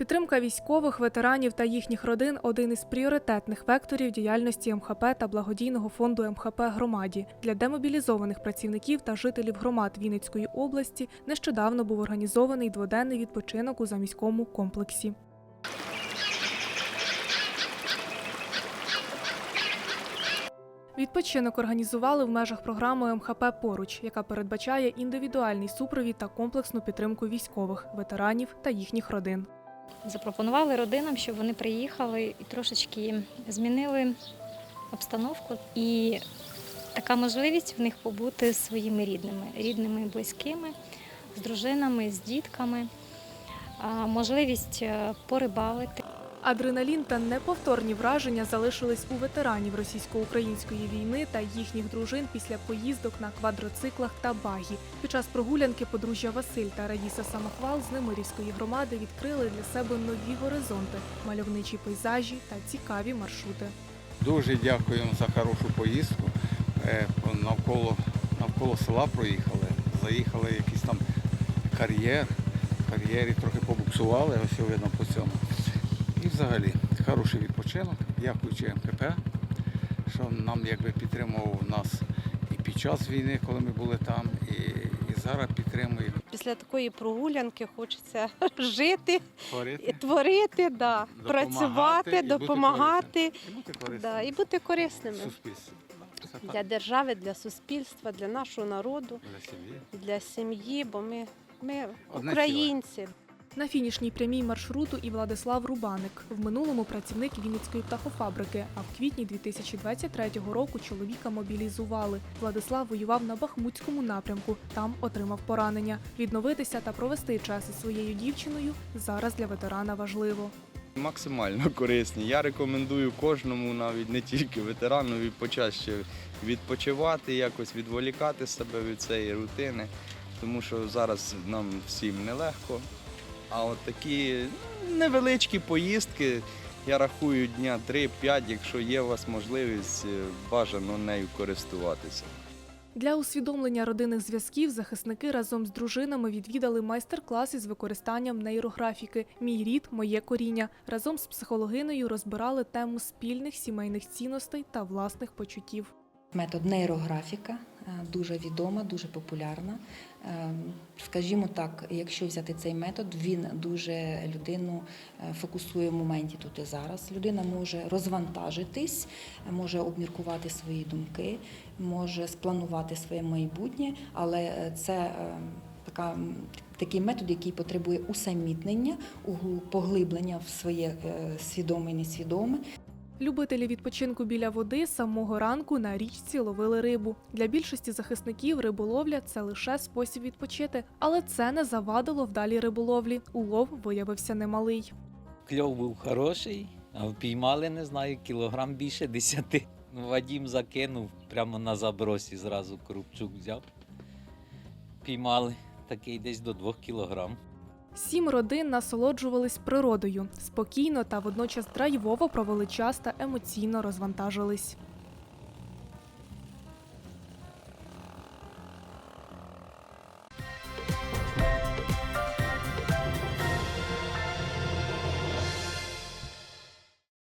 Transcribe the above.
Підтримка військових, ветеранів та їхніх родин один із пріоритетних векторів діяльності МХП та благодійного фонду МХП громаді для демобілізованих працівників та жителів громад Вінницької області. Нещодавно був організований дводенний відпочинок у заміському комплексі. Відпочинок організували в межах програми МХП Поруч, яка передбачає індивідуальний супровід та комплексну підтримку військових, ветеранів та їхніх родин. Запропонували родинам, щоб вони приїхали і трошечки змінили обстановку. І така можливість в них побути з своїми рідними, рідними, близькими, з дружинами, з дітками, можливість е, порибалити. Адреналін та неповторні враження залишились у ветеранів російсько-української війни та їхніх дружин після поїздок на квадроциклах та багі. Під час прогулянки подружжя Василь та Раїса Самохвал з Немирівської громади відкрили для себе нові горизонти, мальовничі пейзажі та цікаві маршрути. Дуже дякуємо за хорошу поїздку. Е, Навколо, навколо села проїхали, заїхали в якийсь там кар'єр. Кар'єрі трохи побуксували, ось видно по цьому. Взагалі хороший відпочинок, дякуючи МКП, що нам якби підтримував нас і під час війни, коли ми були там, і, і зараз підтримує. Після такої прогулянки хочеться жити, і Творити, творити, да, Допомагати працювати, і допомагати. І бути да, і бути корисними суспільству. Для держави, для суспільства, для нашого народу, для сім'ї. для сім'ї, бо ми, ми Одне українці. На фінішній прямій маршруту і Владислав Рубаник, в минулому працівник Вінницької птахофабрики. А в квітні 2023 року чоловіка мобілізували. Владислав воював на Бахмутському напрямку. Там отримав поранення. Відновитися та провести час із своєю дівчиною зараз для ветерана важливо. Максимально корисні. Я рекомендую кожному, навіть не тільки ветерану, почаще відпочивати, якось відволікати себе від цієї рутини, тому що зараз нам всім нелегко. А от такі невеличкі поїздки, я рахую дня 3-5, якщо є у вас можливість, е, бажано нею користуватися. Для усвідомлення родинних зв'язків захисники разом з дружинами відвідали майстер-клас із використанням нейрографіки Мій рід, моє коріння. Разом з психологинею розбирали тему спільних сімейних цінностей та власних почуттів. Метод нейрографіка е, дуже відома, дуже популярна. Е, Скажімо так, якщо взяти цей метод, він дуже людину е, фокусує в моменті тут і зараз. Людина може розвантажитись, може обміркувати свої думки, може спланувати своє майбутнє, але це така. Такий метод, який потребує усамітнення, поглиблення в своє свідоме і несвідоме, Любителі відпочинку біля води з самого ранку на річці ловили рибу. Для більшості захисників риболовля це лише спосіб відпочити, але це не завадило вдалій риболовлі. Улов виявився немалий. Кльов був хороший, а впіймали, не знаю, кілограм більше десяти. Ну, Вадім закинув прямо на забросі, зразу крупчук взяв. Піймали такий десь до двох кілограм. Сім родин насолоджувались природою, спокійно та водночас драйвово провели час та емоційно розвантажились.